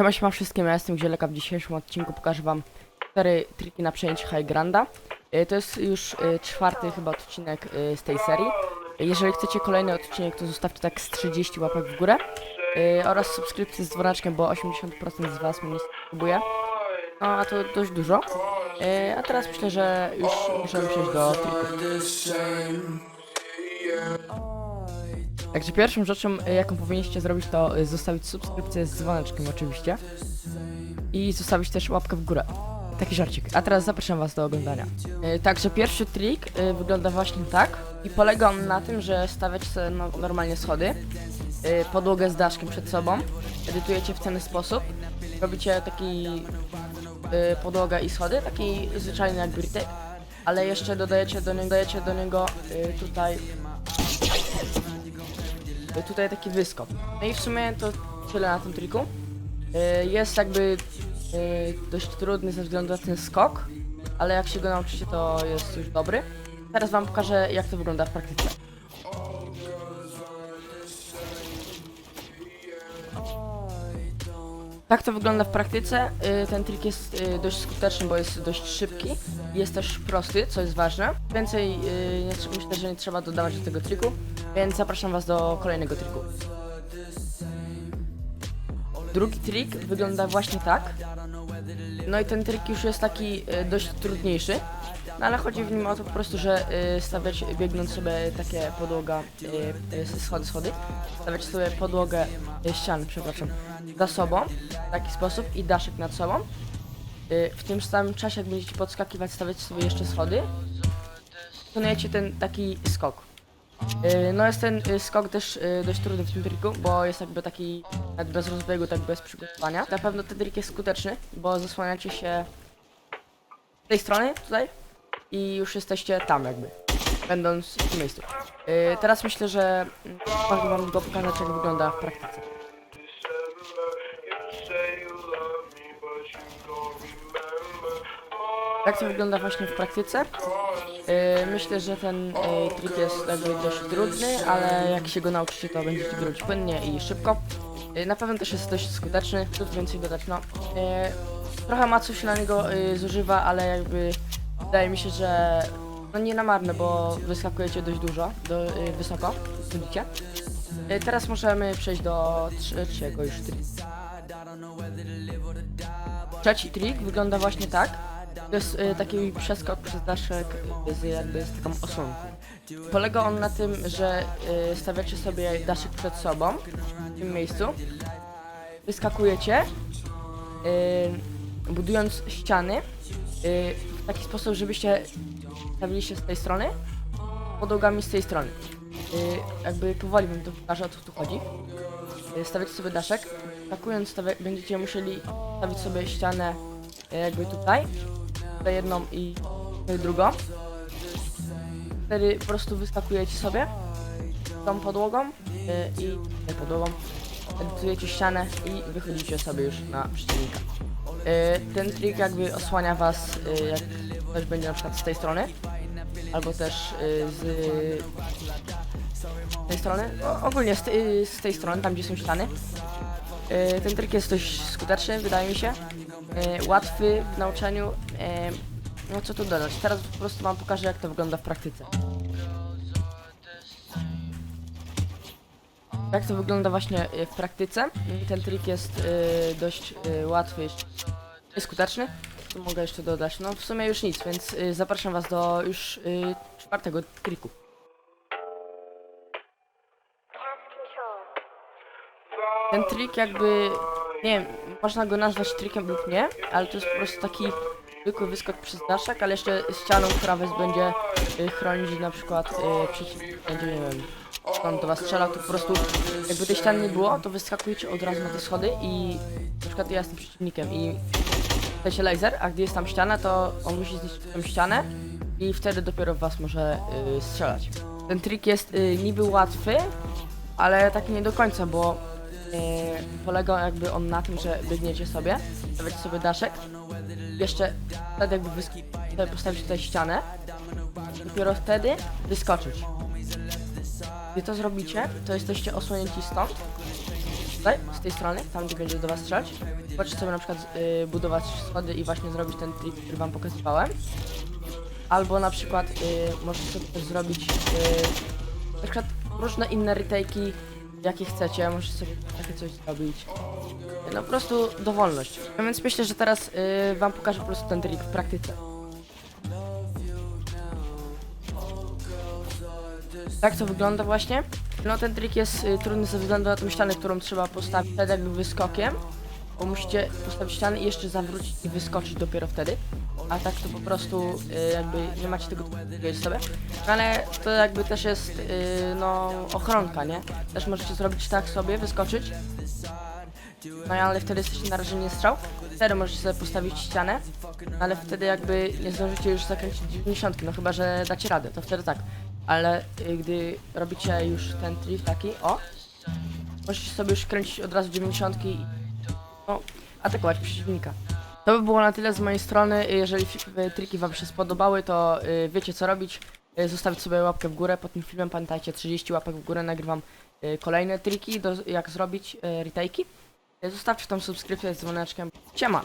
Siema, siema wszystkim, ja jestem Zieleka. W dzisiejszym odcinku pokażę wam cztery triki na przejęcie High Granda. Y, To jest już y, czwarty chyba odcinek y, z tej serii. Jeżeli chcecie kolejny odcinek, to zostawcie tak z 30 łapek w górę. Oraz subskrypcję z dzwoneczkiem, bo 80% z was mnie subskrybuje. No, a to dość dużo. A teraz myślę, że już możemy przejść do trików. Także pierwszą rzeczą, y, jaką powinniście zrobić, to y, zostawić subskrypcję z dzwoneczkiem oczywiście. I zostawić też łapkę w górę. Taki żarcik. A teraz zapraszam was do oglądania. Y, Także pierwszy trik wygląda właśnie tak. I polega on na tym, że stawiacie sobie no, normalnie schody. Podłogę z daszkiem przed sobą. Edytujecie w ten sposób. Robicie taki podłogę i schody, taki zwyczajny jak britek. Ale jeszcze dodajecie do dodajecie do niego tutaj tutaj taki wyskok. No i w sumie to tyle na tym triku. Y, Jest jakby y, dość trudny ze względu na ten skok, ale jak się go nauczycie, to jest już dobry. Teraz wam pokażę, jak to wygląda w praktyce. Tak to wygląda w praktyce. Y, Ten trik jest y, dość skuteczny, bo jest dość szybki. Jest też prosty, co jest ważne. Więcej y, myślę, że nie trzeba dodawać do tego triku, więc zapraszam was do kolejnego triku. Drugi trik wygląda właśnie tak. No i ten trik już jest taki y, dość trudniejszy. No ale chodzi w nim o to po prostu, że y, stawiać biegnąc sobie takie podłoga, y, schody, schody, stawiać sobie podłogę, ściany, przepraszam, za sobą w taki sposób i daszek nad sobą. W tym samym czasie, jak będziecie podskakiwać, stawiać sobie jeszcze schody, wykonujecie ten taki skok. Y, No jest ten y, skok też y, dość trudny w tym triku, bo jest jakby taki nawet bez rozbiegu, tak bez przygotowania. Na pewno ten trik jest skuteczny, bo zasłaniacie się z tej strony tutaj i już jesteście tam jakby, będąc w tym miejscu. Teraz myślę, że mm, mogę wam go pokazać jak wygląda w praktyce. Jak to wygląda właśnie w praktyce? Myślę, że ten yy, trik jest jakby dość trudny, ale jak się go nauczycie, to będziecie go robić płynnie i szybko. Yy, na pewno też jest dość skuteczny, tu więcej dodać, no. Yy, trochę maców się na niego yy, zużywa, ale jakby wydaje mi się, że no nie na marne, bo wyskakujecie dość dużo, do, wysoko, widzicie. Teraz możemy przejść do trzeciego już triku. Trzeci trik wygląda właśnie tak. To jest y, taki przeskok przez daszek z, jakby z taką osłonką. Polega on na tym, że y, stawiacie sobie daszek przed sobą w tym miejscu. Wyskakujecie, y, budując ściany w taki sposób, żebyście stawili się z tej strony, podłogami z tej strony. Jakby powoli wam to pokażę, o co tu chodzi. Stawiacie sobie daszek, skakując będziecie musieli stawić sobie ścianę jakby tutaj, tutaj jedną i drugą. Wtedy po prostu wyskakujecie sobie tą podłogą y, i nie podłogą, edytujecie ścianę i wychodzicie sobie już na przeciwnika. Y, ten trik jakby osłania was, y, jak ktoś będzie na przykład z tej strony, albo też z tej strony, ogólnie z, tej- z tej strony, tam gdzie są ściany. Ten trik jest dość skuteczny, wydaje mi się. Łatwy w nauczaniu. No co tu dodać? Teraz po prostu wam pokażę jak to wygląda w praktyce. Jak to wygląda właśnie y, w praktyce? Ten trik jest y, dość y, łatwy i skuteczny. Tu mogę jeszcze dodać. No w sumie już nic, więc zapraszam was do już czwartego triku. Ten trik jakby, nie wiem, można go nazwać trikiem lub nie, ale to jest po prostu taki zwykły wyskok przez daszek, ale jeszcze ścianą, która będzie y, chronić na przykład y, przeciwnik będzie, nie wiem, skąd do was strzelał, to po prostu jakby tej ściany nie było, to wyskakujecie od razu na te schody i na przykład ja jestem przeciwnikiem i się laser, a gdy jest tam ściana, to on musi zniszczyć tą ścianę i wtedy dopiero was może y, strzelać. Ten trik jest y, niby łatwy, ale taki nie do końca, bo y, polega jakby on na tym, że biegniecie sobie, stawiacie sobie daszek, jeszcze wtedy jakby postawić tutaj ścianę, dopiero wtedy wyskoczyć. Gdy to zrobicie, to jesteście osłonięci stąd tutaj, z tej strony, tam gdzie będzie do was strzelać. Zobaczcie sobie na przykład y, budować schody i właśnie zrobić ten trik, który wam pokazywałem. Albo na przykład y, możecie sobie też zrobić y, na przykład różne inne retake'i, jakie chcecie, możecie sobie takie coś zrobić. No po prostu dowolność. No więc myślę, że teraz y, wam pokażę po prostu ten trik w praktyce. Tak to wygląda właśnie. No ten trik jest y, trudny ze względu na tą ścianę, którą trzeba postawić przed jakby wyskokiem. Bo musicie postawić ścianę i jeszcze zawrócić i wyskoczyć dopiero wtedy. A tak to po prostu y, jakby nie macie tego wiedzieć sobie. No ale to jakby też jest y, no ochronka, nie? Też możecie zrobić tak sobie, wyskoczyć. No ale wtedy jesteście narażeni na strzał. Wtedy możecie sobie postawić ścianę, ale wtedy jakby nie zdążycie już zakręcić 90, no chyba, że dacie radę, to wtedy tak. Ale y, gdy robicie już ten trik taki, o, możecie sobie już kręcić od razu 90 i no, atakować przeciwnika. To by było na tyle z mojej strony. Jeżeli y, triki wam się spodobały, to y, wiecie co robić. Y, Zostawić sobie łapkę w górę pod tym filmem. Pamiętajcie, 30 łapek w górę nagrywam kolejne triki, do, jak zrobić retake'i. Zostawcie tą subskrypcję z dzwoneczkiem. Siema!